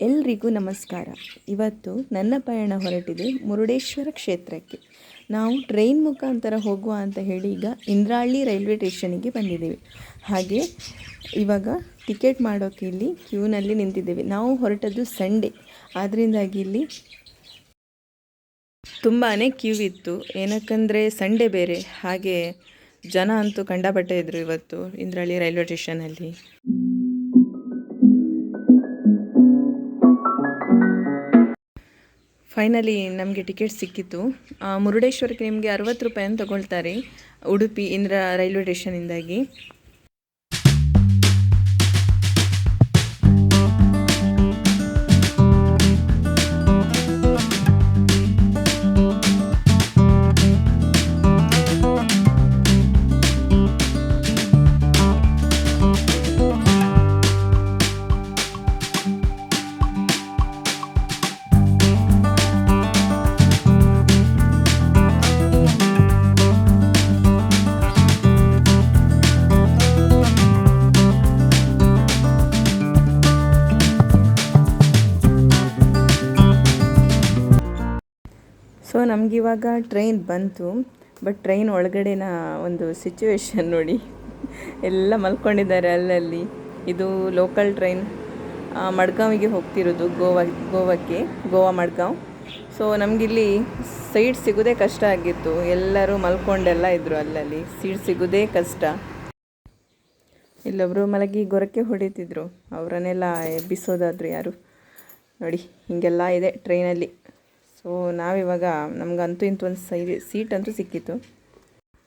ಎಲ್ರಿಗೂ ನಮಸ್ಕಾರ. ಇವತ್ತು ನನ್ನ ಪಯಣ ಹೊರಟಿದೆ ಮುರುಡೇಶ್ವರ ಕ್ಷೇತ್ರಕ್ಕೆ. ನಾವು ಟ್ರೈನ್ ಮುಖಾಂತರ ಹೋಗುವ ಅಂತ ಹೇಳಿ ಈಗ ಇಂದ್ರಾಳಿ ರೈಲ್ವೆ ಸ್ಟೇಷನಿಗೆ ಬಂದಿದ್ದೇವೆ. ಹಾಗೆ ಇವಾಗ ಟಿಕೆಟ್ ಮಾಡೋಕ್ಕೆ ಇಲ್ಲಿ ಕ್ಯೂನಲ್ಲಿ ನಿಂತಿದ್ದೇವೆ. ನಾವು ಹೊರಟದ್ದು ಸಂಡೇ. ಆದ್ದರಿಂದಾಗಿ ಇಲ್ಲಿ ತುಂಬಾ ಕ್ಯೂ ಇತ್ತು. ಏನಕ್ಕಂದರೆ ಸಂಡೇ ಬೇರೆ. ಹಾಗೆ ಜನ ಅಂತೂ ಕಂಡಪಟ್ಟೆ ಇದ್ದರು ಇವತ್ತು ಇಂದ್ರಾಳಿ ರೈಲ್ವೆ ಸ್ಟೇಷನಲ್ಲಿ ಫೈನಲಿ ನಮಗೆ ಟಿಕೆಟ್ ಸಿಕ್ಕಿತ್ತು ಮುರುಡೇಶ್ವರಕ್ಕೆ ನಿಮಗೆ ಅರವತ್ತು ರೂಪಾಯಿಯನ್ನು ತಗೊಳ್ತಾರೆ ಉಡುಪಿ ಇಂದ್ರ ರೈಲ್ವೆ ಸ್ಟೇಷನಿಂದಾಗಿ ನಮಗಿವಾಗ ಟ್ರೈನ್ ಬಂತು ಬಟ್ ಟ್ರೈನ್ ಒಳಗಡೆನ ಒಂದು ಸಿಚುವೇಶನ್ ನೋಡಿ. ಎಲ್ಲ ಮಲ್ಕೊಂಡಿದ್ದಾರೆ ಅಲ್ಲಲ್ಲಿ. ಇದು ಲೋಕಲ್ ಟ್ರೈನ್ ಮಡ್ಗಾವಿಗೆ ಹೋಗ್ತಿರೋದು ಗೋವಾ, ಗೋವಾಕ್ಕೆ, ಗೋವಾ ಮಡ್ಗಾಂವ್. ಸೊ ನಮಗಿಲ್ಲಿ ಸೀಟ್ ಸಿಗೋದೇ ಕಷ್ಟ ಆಗಿತ್ತು. ಎಲ್ಲರೂ ಮಲ್ಕೊಂಡೆಲ್ಲ ಇದ್ದರು ಅಲ್ಲಲ್ಲಿ. ಸೀಟ್ ಸಿಗೋದೇ ಕಷ್ಟ. ಇಲ್ಲೊಬ್ಬರು ಮಲಗಿ ಗೊರಕೆ ಹೊಡಿತಿದ್ರು. ಅವರನ್ನೆಲ್ಲ ಎಬ್ಬಿಸೋದಾದ್ರು ಯಾರು? ನೋಡಿ, ಹೀಗೆಲ್ಲ ಇದೆ ಟ್ರೈನಲ್ಲಿ ಸೊ ನಾವಿವಾಗ ನಮಗಂತೂ ಇಂತೂ ಒಂದು ಸೈ ಸೀಟ್ ಅಂತೂ ಸಿಕ್ಕಿತ್ತು.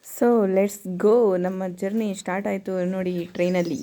ಸೊ ಲೆಟ್ಸ್ ಗೋ ನಮ್ಮ ಜರ್ನಿ ಸ್ಟಾರ್ಟ್ ಆಯಿತು ನೋಡಿ ಟ್ರೈನಲ್ಲಿ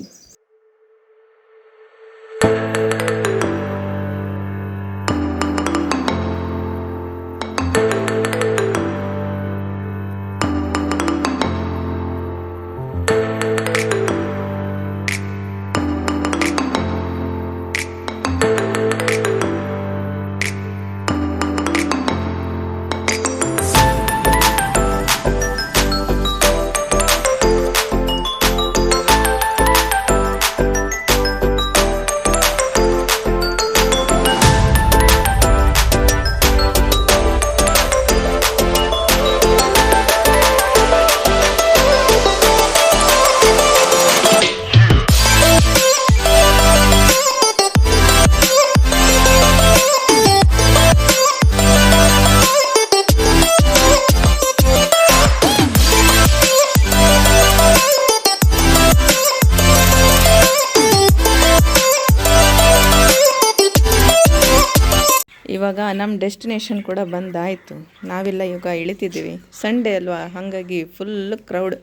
ನಮ್ಮ ಡೆಸ್ಟಿನೇಷನ್ ಕೂಡ ಬಂದಾಯಿತು. ನಾವೆಲ್ಲ ಇವಾಗ ಇಳಿತಿದ್ದೀವಿ. ಸಂಡೇ ಅಲ್ವಾ? ಹಾಗಾಗಿ ಫುಲ್ ಕ್ರೌಡ್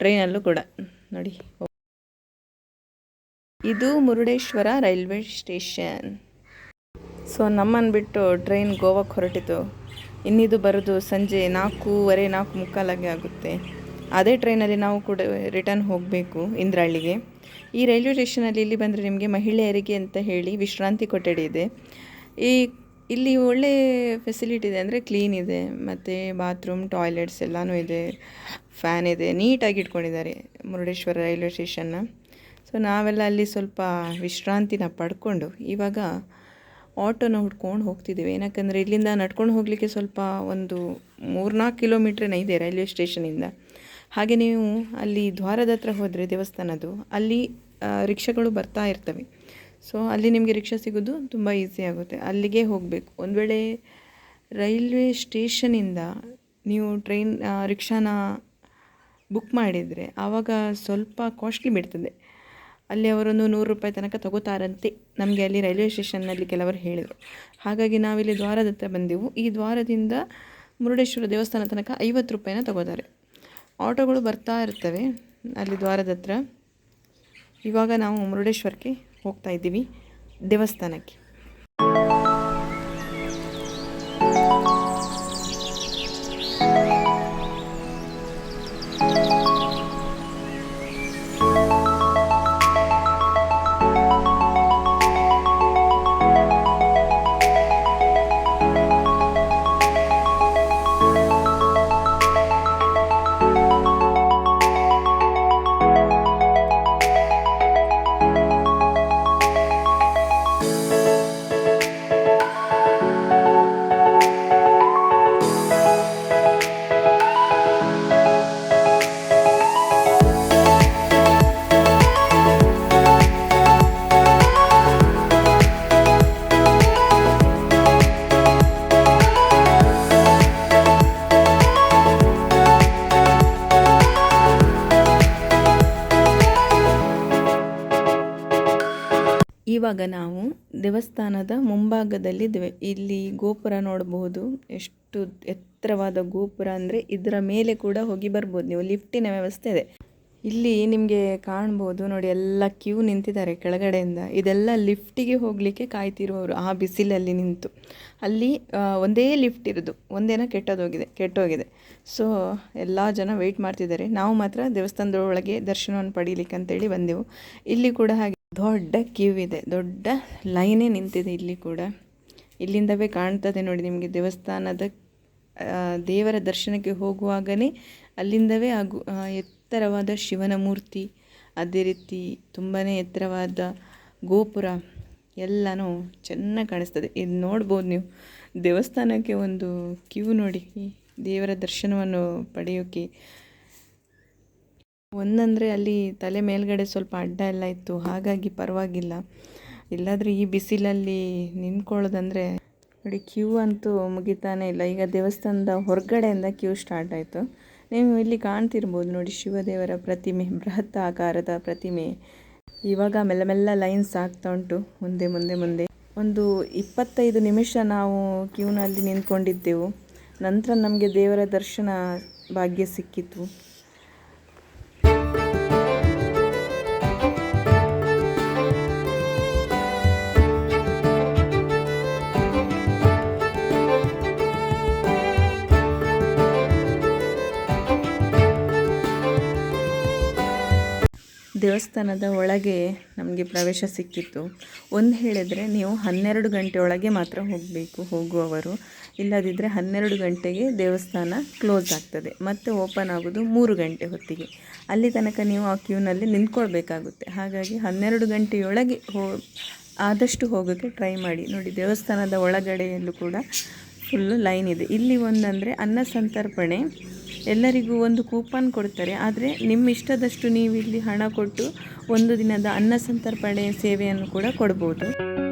ಟ್ರೈನಲ್ಲೂ ಕೂಡ. ನೋಡಿ. ಇದು ಮುರುಡೇಶ್ವರ ರೈಲ್ವೆ ಸ್ಟೇಷನ್. ಸೊ ನಮ್ಮನ್ನು ಬಿಟ್ಟು ಟ್ರೈನ್ ಗೋವಾಕ್ಕೆ ಹೊರಟಿತು. ಇನ್ನಿದು ಬರೋದು ಸಂಜೆ ನಾಲ್ಕೂವರೆ, ನಾಲ್ಕು ಮುಕ್ಕಾಲಾಗೆ ಆಗುತ್ತೆ. ಅದೇ ಟ್ರೈನಲ್ಲಿ ನಾವು ಕೂಡ ರಿಟರ್ನ್ ಹೋಗಬೇಕು ಇಂದ್ರಹಳ್ಳಿಗೆ ಈ ರೈಲ್ವೆ ಸ್ಟೇಷನಲ್ಲಿ ಇಲ್ಲಿ ಬಂದರೆ ನಿಮಗೆ ಮಹಿಳೆಯರಿಗೆ ಅಂತ ಹೇಳಿ ವಿಶ್ರಾಂತಿ ಕೊಠಡಿ ಇದೆ. ಈ ಇಲ್ಲಿ ಒಳ್ಳೆ ಫೆಸಿಲಿಟಿ ಇದೆ ಅಂದರೆ ಕ್ಲೀನ್ ಇದೆ, ಮತ್ತು ಬಾತ್ರೂಮ್ ಟಾಯ್ಲೆಟ್ಸ್ ಎಲ್ಲನೂ ಇದೆ ಫ್ಯಾನ್ ಇದೆ ನೀಟಾಗಿ ಇಟ್ಕೊಂಡಿದ್ದಾರೆ ಮುರುಡೇಶ್ವರ ರೈಲ್ವೆ ಸ್ಟೇಷನ್ನ ಸೊ ನಾವೆಲ್ಲ ಅಲ್ಲಿ ಸ್ವಲ್ಪ ವಿಶ್ರಾಂತಿನ ಪಡ್ಕೊಂಡು ಇವಾಗ ಆಟೋನ ಹುಡ್ಕೊಂಡು ಹೋಗ್ತಿದ್ದೀವಿ. ಏನಕ್ಕಂದರೆ ಇಲ್ಲಿಂದ ನಡ್ಕೊಂಡು ಹೋಗಲಿಕ್ಕೆ ಸ್ವಲ್ಪ ಒಂದು ಮೂರ್ನಾಲ್ಕು ಕಿಲೋಮೀಟ್ರೇನ ಇದೆ ರೈಲ್ವೆ ಸ್ಟೇಷನಿಂದ ಹಾಗೆ ನೀವು ಅಲ್ಲಿ ದ್ವಾರದ ಹತ್ರ ಹೋದರೆ ದೇವಸ್ಥಾನದ್ದು, ಅಲ್ಲಿ ರಿಕ್ಷಾಗಳು ಬರ್ತಾ ಇರ್ತವೆ. ಸೊ ಅಲ್ಲಿ ನಿಮಗೆ ರಿಕ್ಷಾ ಸಿಗೋದು ತುಂಬ ಈಸಿ ಆಗುತ್ತೆ. ಅಲ್ಲಿಗೆ ಹೋಗಬೇಕು. ಒಂದು ವೇಳೆ ರೈಲ್ವೆ ಸ್ಟೇಷನಿಂದ ನೀವು ಟ್ರೈನ್ ರಿಕ್ಷಾನ ಬುಕ್ ಮಾಡಿದರೆ ಆವಾಗ ಸ್ವಲ್ಪ ಕಾಸ್ಟ್ಲಿ ಬೀಳ್ತದೆ. ಅಲ್ಲಿ ಅವರೊಂದು ನೂರು ರೂಪಾಯಿ ತನಕ ತಗೋತಾರಂತೆ ನಮಗೆ ಅಲ್ಲಿ ರೈಲ್ವೆ ಸ್ಟೇಷನ್ನಲ್ಲಿ ಕೆಲವರು ಹೇಳಿದರು. ಹಾಗಾಗಿ ನಾವಿಲ್ಲಿ ದ್ವಾರದ ಹತ್ರ ಬಂದೆವು. ಈ ದ್ವಾರದಿಂದ ಮುರುಡೇಶ್ವರ ದೇವಸ್ಥಾನ ತನಕ ಐವತ್ತು ರೂಪಾಯಿನ ತಗೋತಾರೆ. ಆಟೋಗಳು ಬರ್ತಾ ಇರ್ತವೆ ಅಲ್ಲಿ ದ್ವಾರದ ಹತ್ರ. ಇವಾಗ ನಾವು ಮುರುಡೇಶ್ವರಕ್ಕೆ ಹೋಗ್ತಾ ಇದ್ದೀವಿ ದೇವಸ್ಥಾನಕ್ಕೆ. ಇವಾಗ ನಾವು ದೇವಸ್ಥಾನದ ಮುಂಭಾಗದಲ್ಲಿ ಮುಂಭಾಗದಲ್ಲಿದ್ದೇವೆ ಇಲ್ಲಿ ಗೋಪುರ ನೋಡಬಹುದು. ಎಷ್ಟು ಎತ್ತರವಾದ ಗೋಪುರ ಅಂದರೆ ಇದರ ಮೇಲೆ ಕೂಡ ಹೋಗಿ ಬರ್ಬೋದು. ನೀವು ಲಿಫ್ಟಿನ ವ್ಯವಸ್ಥೆ ಇದೆ. ಇಲ್ಲಿ ನಿಮಗೆ ಕಾಣ್ಬೋದು. ನೋಡಿ, ಎಲ್ಲ ಕ್ಯೂ ನಿಂತಿದ್ದಾರೆ ಕೆಳಗಡೆಯಿಂದ. ಇದೆಲ್ಲ ಲಿಫ್ಟಿಗೆ ಹೋಗಲಿಕ್ಕೆ ಕಾಯ್ತಿರುವವರು ಆ ಬಿಸಿಲಲ್ಲಿ ನಿಂತು. ಅಲ್ಲಿ ಒಂದೇ ಲಿಫ್ಟ್ ಇರೋದು. ಒಂದೇನ ಕೆಟ್ಟದೋಗಿದೆ, ಕೆಟ್ಟೋಗಿದೆ. ಸೊ ಎಲ್ಲ ಜನ ವೆಯ್ಟ್ ಮಾಡ್ತಿದ್ದಾರೆ. ನಾವು ಮಾತ್ರ ದೇವಸ್ಥಾನದೊಳಗೆ ದರ್ಶನವನ್ನು ಪಡೀಲಿಕ್ಕೆ ಅಂತೇಳಿ ಬಂದೆವು. ಇಲ್ಲಿ ಕೂಡ ಹಾಗೆ. ದೊಡ್ಡ ಕ್ಯೂ ಇದೆ, ದೊಡ್ಡ ಲೈನೇ ನಿಂತಿದೆ ಇಲ್ಲಿ ಕೂಡ. ಇಲ್ಲಿಂದವೇ ಕಾಣ್ತದೆ ನೋಡಿ ನಿಮಗೆ ದೇವಸ್ಥಾನದ ದೇವರ ದರ್ಶನಕ್ಕೆ ಹೋಗುವಾಗಲೇ ಅಲ್ಲಿಂದವೇ ಆಗು ಎತ್ತರವಾದ ಶಿವನ ಮೂರ್ತಿ, ಅದೇ ರೀತಿ ತುಂಬಾ ಎತ್ತರವಾದ ಗೋಪುರ ಎಲ್ಲನೂ ಚೆನ್ನಾಗಿ ಕಾಣಿಸ್ತದೆ. ಇದು ನೋಡ್ಬೋದು ನೀವು, ದೇವಸ್ಥಾನಕ್ಕೆ ಒಂದು ಕ್ಯೂ ನೋಡಿ, ದೇವರ ದರ್ಶನವನ್ನು ಪಡೆಯೋಕ್ಕೆ ಒಂದಂದರೆ ಅಲ್ಲಿ ತಲೆ ಮೇಲ್ಗಡೆ ಸ್ವಲ್ಪ ಅಡ್ಡ ಎಲ್ಲ ಇತ್ತು, ಹಾಗಾಗಿ ಪರವಾಗಿಲ್ಲ. ಇಲ್ಲಾದರೆ ಈ ಬಿಸಿಲಲ್ಲಿ ನಿಂತ್ಕೊಳ್ಳೋದಂದರೆ ನೋಡಿ, ಕ್ಯೂ ಅಂತೂ ಮುಗಿತಾನೇ ಇಲ್ಲ. ಈಗ ದೇವಸ್ಥಾನದ ಹೊರಗಡೆಯಿಂದ ಕ್ಯೂ ಸ್ಟಾರ್ಟ್ ಆಯಿತು. ನೀವು ಇಲ್ಲಿ ಕಾಣ್ತಿರ್ಬೋದು ನೋಡಿ, ಶಿವದೇವರ ಪ್ರತಿಮೆ, ಬೃಹತ್ ಆಕಾರದ ಪ್ರತಿಮೆ. ಇವಾಗ ಮೆಲ್ಲ ಮೆಲ್ಲ ಲೈನ್ಸ್ ಆಗ್ತಾ ಉಂಟು, ಮುಂದೆ ಮುಂದೆ ಮುಂದೆ. ಒಂದು ಇಪ್ಪತ್ತೈದು ನಿಮಿಷ ನಾವು ಕ್ಯೂನಲ್ಲಿ ನಿಂತ್ಕೊಂಡಿದ್ದೆವು. ನಂತರ ನಮಗೆ ದೇವರ ದರ್ಶನ ಭಾಗ್ಯ ಸಿಕ್ಕಿತು ದೇವಸ್ಥಾನದ ಒಳಗೆ ನಮಗೆ ಪ್ರವೇಶ ಸಿಕ್ಕಿತ್ತು. ಒಂದು ಹೇಳಿದರೆ ನೀವು ಹನ್ನೆರಡು ಗಂಟೆ ಒಳಗೆ ಮಾತ್ರ ಹೋಗಬೇಕು, ಹೋಗುವವರು. ಇಲ್ಲದಿದ್ದರೆ ಹನ್ನೆರಡು ಗಂಟೆಗೆ ದೇವಸ್ಥಾನ ಕ್ಲೋಸ್ ಆಗ್ತದೆ. ಮತ್ತು ಓಪನ್ ಆಗೋದು ಮೂರು ಗಂಟೆ ಹೊತ್ತಿಗೆ. ಅಲ್ಲಿ ತನಕ ನೀವು ಆ ಕ್ಯೂನಲ್ಲಿ ನಿಂತ್ಕೊಳ್ಬೇಕಾಗುತ್ತೆ. ಹಾಗಾಗಿ ಹನ್ನೆರಡು ಗಂಟೆಯೊಳಗೆ ಹೋ, ಆದಷ್ಟು ಹೋಗೋಕ್ಕೆ ಟ್ರೈ ಮಾಡಿ. ನೋಡಿ, ದೇವಸ್ಥಾನದ ಒಳಗಡೆಯಲ್ಲೂ ಕೂಡ ಫುಲ್ಲು ಲೈನ್ ಇದೆ. ಇಲ್ಲಿ ಒಂದಂದರೆ ಅನ್ನ ಸಂತರ್ಪಣೆ. ಎಲ್ಲರಿಗೂ ಒಂದು ಕೂಪನ್ ಕೊಡ್ತಾರೆ. ಆದರೆ ನಿಮ್ಮ ಇಷ್ಟದಷ್ಟು ನೀವು ಇಲ್ಲಿ ಹಣ ಕೊಟ್ಟು ಒಂದು ದಿನದ ಅನ್ನ ಸಂತರ್ಪಣೆ ಸೇವೆಯನ್ನು ಕೂಡ ಕೊಡ್ಬೋದು.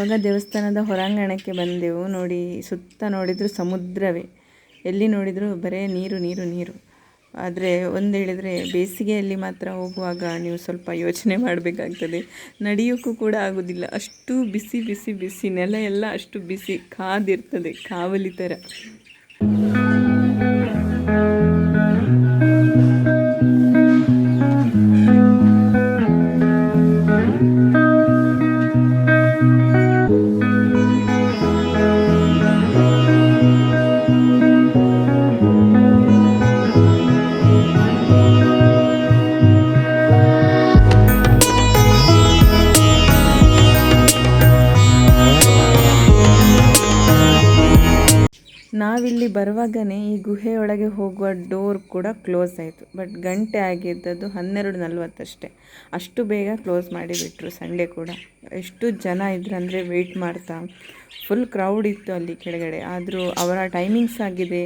ಇವಾಗ ದೇವಸ್ಥಾನದ ಹೊರಾಂಗಣಕ್ಕೆ ಬಂದೆವು. ನೋಡಿ, ಸುತ್ತ ನೋಡಿದ್ರು ಸಮುದ್ರವೇ. ಎಲ್ಲಿ ನೋಡಿದರೂ ಬರೇ ನೀರು ನೀರು ನೀರು. ಆದರೆ ಒಂದು ಹೇಳಿದರೆ ಬೇಸಿಗೆಯಲ್ಲಿ ಮಾತ್ರ ಹೋಗುವಾಗ ನೀವು ಸ್ವಲ್ಪ ಯೋಚನೆ ಮಾಡಬೇಕಾಗ್ತದೆ. ನಡೆಯೋಕ್ಕೂ ಕೂಡ ಆಗೋದಿಲ್ಲ. ಅಷ್ಟು ಬಿಸಿ ಬಿಸಿ ಬಿಸಿ. ನೆಲ ಎಲ್ಲ ಅಷ್ಟು ಬಿಸಿ. ಕಾದಿರ್ತದೆ, ಕಾವಲಿ ಥರ ನಾವಿಲ್ಲಿ ಬರುವಾಗನೇ ಈ ಗುಹೆಯೊಳಗೆ ಹೋಗುವ ಡೋರ್ ಕೂಡ ಕ್ಲೋಸ್ ಆಯಿತು. ಬಟ್ ಗಂಟೆ ಆಗಿದ್ದದ್ದು ಹನ್ನೆರಡು ನಲ್ವತ್ತಷ್ಟೇ. ಅಷ್ಟು ಬೇಗ ಕ್ಲೋಸ್ ಮಾಡಿಬಿಟ್ರು ಸಂಡೇ ಕೂಡ. ಎಷ್ಟು ಜನ ಇದ್ರು ಅಂದರೆ ವೆಯ್ಟ್ ಮಾಡ್ತಾ. ಫುಲ್ ಕ್ರೌಡ್ ಇತ್ತು ಅಲ್ಲಿ ಕೆಳಗಡೆ. ಆದರೂ ಅವರ ಟೈಮಿಂಗ್ಸ್ ಆಗಿದೆ.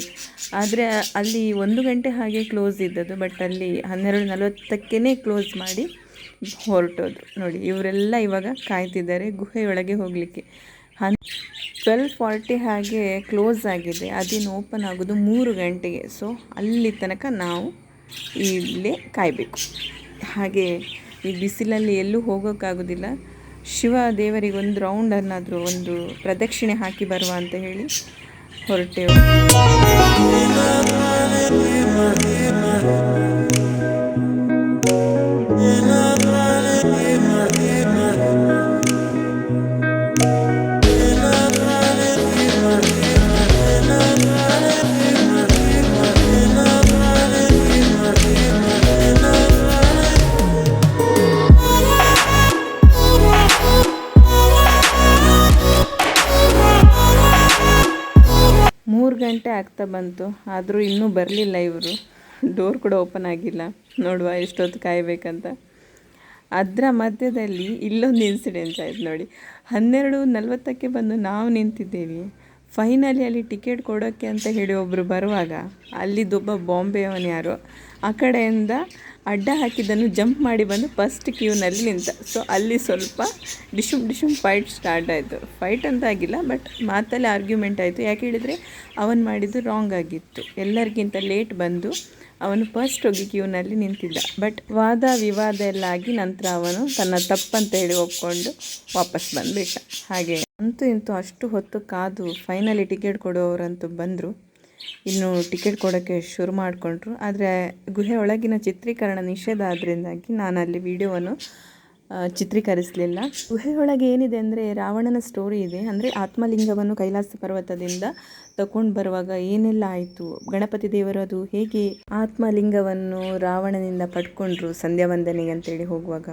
ಆದರೆ ಅಲ್ಲಿ ಒಂದು ಗಂಟೆ ಹಾಗೆ ಕ್ಲೋಸ್ ಇದ್ದದ್ದು ಬಟ್ ಅಲ್ಲಿ ಹನ್ನೆರಡು ನಲವತ್ತಕ್ಕೇ ಕ್ಲೋಸ್ ಮಾಡಿ ಹೊರಟೋದ್ರು. ನೋಡಿ, ಇವರೆಲ್ಲ ಇವಾಗ ಕಾಯ್ತಿದ್ದಾರೆ ಗುಹೆಯೊಳಗೆ ಹೋಗಲಿಕ್ಕೆ. ಹನ್ ಟ್ವೆಲ್ ಫಾರ್ಟಿ ಹಾಗೆ ಕ್ಲೋಸ್ ಆಗಿದೆ. ಅದಿನ್ನು ಓಪನ್ ಆಗೋದು ಮೂರು ಗಂಟೆಗೆ. ಸೊ ಅಲ್ಲಿ ತನಕ ನಾವು ಇಲ್ಲೇ ಕಾಯಬೇಕು. ಹಾಗೆ ಈ ಬಿಸಿಲಲ್ಲಿ ಎಲ್ಲೂ ಹೋಗೋಕ್ಕಾಗೋದಿಲ್ಲ. ಶಿವ ದೇವರಿಗೆ ಒಂದು ರೌಂಡನ್ನಾದರೂ ಒಂದು ಪ್ರದಕ್ಷಿಣೆ ಹಾಕಿ ಬರುವ ಅಂತ ಹೇಳಿ ಹೊರಟೆವು. ಆಗ್ತಾ ಬಂತು. ಆದರೂ ಇನ್ನೂ ಬರಲಿಲ್ಲ ಇವರು. ಡೋರ್ ಕೂಡ ಓಪನ್ ಆಗಿಲ್ಲ. ನೋಡುವ ಎಷ್ಟೊತ್ತು ಕಾಯಬೇಕಂತ. ಅದರ ಮಧ್ಯದಲ್ಲಿ ಇಲ್ಲೊಂದು ಇನ್ಸಿಡೆನ್ಸ್ ಆಯಿತು ನೋಡಿ. ಹನ್ನೆರಡು ನಲ್ವತ್ತಕ್ಕೆ ಬಂದು ನಾವು ನಿಂತಿದ್ದೇವೆ. ಫೈನಲಿ ಅಲ್ಲಿ ಟಿಕೆಟ್ ಕೊಡೋಕ್ಕೆ ಅಂತ ಹೇಳಿ ಒಬ್ಬರು ಬರುವಾಗ ಅಲ್ಲಿದ್ದೊಬ್ಬ ಬಾಂಬೆಯವನು ಯಾರೋ, ಆ ಕಡೆಯಿಂದ ಅಡ್ಡ ಹಾಕಿದ್ದನ್ನು ಜಂಪ್ ಮಾಡಿ ಬಂದು ಫಸ್ಟ್ ಕ್ಯೂನಲ್ಲಿ ನಿಂತ. ಸೊ ಅಲ್ಲಿ ಸ್ವಲ್ಪ ಡಿಶುಮ್ ಡಿಶುಮ್ ಫೈಟ್ ಸ್ಟಾರ್ಟ್ ಆಯಿತು. ಫೈಟ್ ಅಂತ ಆಗಿಲ್ಲ ಬಟ್ ಮಾತಲ್ಲಿ ಆರ್ಗ್ಯುಮೆಂಟ್ ಆಯಿತು. ಯಾಕೆ ಹೇಳಿದರೆ, ಅವನು ಮಾಡಿದ್ದು ರಾಂಗ್ ಆಗಿತ್ತು. ಎಲ್ಲರಿಗಿಂತ ಲೇಟ್ ಬಂದು ಅವನು ಫಸ್ಟ್ ಹೋಗಿ ಕ್ಯೂನಲ್ಲಿ ನಿಂತಿದ್ದ. ಬಟ್ ವಾದ ವಿವಾದ ಎಲ್ಲ ಆಗಿ ನಂತರ ಅವನು ತನ್ನ ತಪ್ಪಂತ ಹೇಳಿ ಒಪ್ಕೊಂಡು ವಾಪಸ್ ಬಂದುಬಿಟ್ಟ. ಹಾಗೆ ಅಂತೂ ಇಂತೂ ಅಷ್ಟು ಹೊತ್ತು ಕಾದು ಫೈನಲಿ ಟಿಕೆಟ್ ಕೊಡುವವರಂತೂ ಬಂದರು. ಇನ್ನು ಟಿಕೆಟ್ ಕೊಡೋಕ್ಕೆ ಶುರು ಮಾಡಿಕೊಂಡ್ರು. ಆದರೆ ಗುಹೆ ಒಳಗಿನ ಚಿತ್ರೀಕರಣ ನಿಷೇಧ ಆದ್ದರಿಂದಾಗಿ ನಾನು ಅಲ್ಲಿ ವಿಡಿಯೋವನ್ನು ಚಿತ್ರೀಕರಿಸಲಿಲ್ಲ. ಚಿತ್ರೀಕರಿಸಲಿಲ್ಲ ಗುಹೆಯೊಳಗೆ ಏನಿದೆ ಅಂದರೆ ರಾವಣನ ಸ್ಟೋರಿ ಇದೆ. ಅಂದರೆ ಆತ್ಮಲಿಂಗವನ್ನು ಕೈಲಾಸ ಪರ್ವತದಿಂದ ತಗೊಂಡು ಬರುವಾಗ ಏನೆಲ್ಲ ಆಯಿತು? ಗಣಪತಿ ದೇವರು ಅದು ಹೇಗೆ ಆತ್ಮಲಿಂಗವನ್ನು ರಾವಣನಿಂದ ಪಡ್ಕೊಂಡ್ರು ಸಂಧ್ಯಾ ವಂದನೆಗೆ ಅಂತೇಳಿ ಹೋಗುವಾಗ?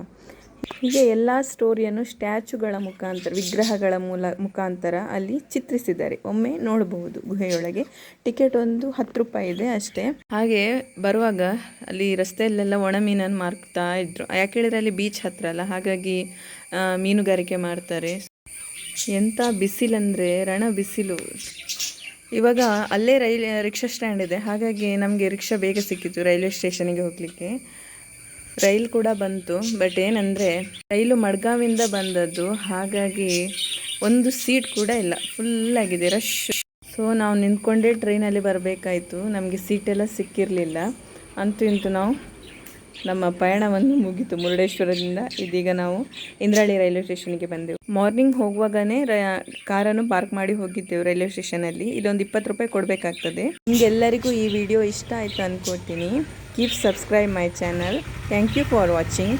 ಹೀಗೆ ಎಲ್ಲ ಸ್ಟೋರಿಯನ್ನು ಸ್ಟ್ಯಾಚುಗಳ ಮುಖಾಂತರ, ವಿಗ್ರಹಗಳ ಮೂಲ ಮುಖಾಂತರ ಅಲ್ಲಿ ಚಿತ್ರಿಸಿದ್ದಾರೆ ಒಮ್ಮೆ ನೋಡಬಹುದು ಗುಹೆಯೊಳಗೆ. ಟಿಕೆಟ್ ಒಂದು ಹತ್ತು ರೂಪಾಯಿ ಇದೆ ಅಷ್ಟೇ. ಹಾಗೆ ಬರುವಾಗ ಅಲ್ಲಿ ರಸ್ತೆಯಲ್ಲೆಲ್ಲ ಒಣ ಮೀನನ್ನು ಮಾರ್ತಾ ಇದ್ರು. ಯಾಕೆ ಹೇಳಿದ್ರೆ ಅಲ್ಲಿ ಬೀಚ್ ಹತ್ರ ಅಲ್ಲ, ಹಾಗಾಗಿ ಮೀನುಗಾರಿಕೆ ಮಾಡ್ತಾರೆ. ಎಂಥ ಬಿಸಿಲಂದರೆ ರಣ ಬಿಸಿಲು. ಇವಾಗ ಅಲ್ಲೇ ರೈಲ್, ರಿಕ್ಷಾ ಸ್ಟ್ಯಾಂಡ್ ಇದೆ. ಹಾಗಾಗಿ ನಮಗೆ ರಿಕ್ಷಾ ಬೇಗ ಸಿಕ್ಕಿತ್ತು ರೈಲ್ವೆ ಸ್ಟೇಷನಿಗೆ ಹೋಗಲಿಕ್ಕೆ. ರೈಲ್ ಕೂಡ ಬಂತು. ಬಟ್ ಏನಂದರೆ ರೈಲು ಮಡ್ಗಾವಿಂದ ಬಂದದ್ದು. ಹಾಗಾಗಿ ಒಂದು ಸೀಟ್ ಕೂಡ ಇಲ್ಲ. ಫುಲ್ ಆಗಿದೆ ರಶ್ ಸೊ ನಾವು ನಿಂತ್ಕೊಂಡೇ ಟ್ರೈನಲ್ಲಿ ಬರಬೇಕಾಯಿತು. ನಮಗೆ ಸೀಟೆಲ್ಲ ಸಿಕ್ಕಿರಲಿಲ್ಲ. ಅಂತೂ ಇಂತೂ ನಾವು ನಮ್ಮ ಪಯಣವನ್ನು ಮುಗೀತು ಮುರುಡೇಶ್ವರದಿಂದ. ಇದೀಗ ನಾವು ಇಂದ್ರಾಳಿ ರೈಲ್ವೆ ಸ್ಟೇಷನ್ಗೆ ಬಂದೆವು. ಮಾರ್ನಿಂಗ್ ಹೋಗುವಾಗನೇ ರ, ಕಾರನ್ನು ಪಾರ್ಕ್ ಮಾಡಿ ಹೋಗಿದ್ದೆವು ರೈಲ್ವೆ ಸ್ಟೇಷನಲ್ಲಿ ಇದೊಂದು ಇಪ್ಪತ್ತು ರೂಪಾಯಿ ಕೊಡಬೇಕಾಗ್ತದೆ. ನಿಮಗೆಲ್ಲರಿಗೂ ಈ ವಿಡಿಯೋ ಇಷ್ಟ ಆಯಿತು ಅಂದ್ಕೊಳ್ತೀನಿ Keep subscribe my channel. Thank you for watching.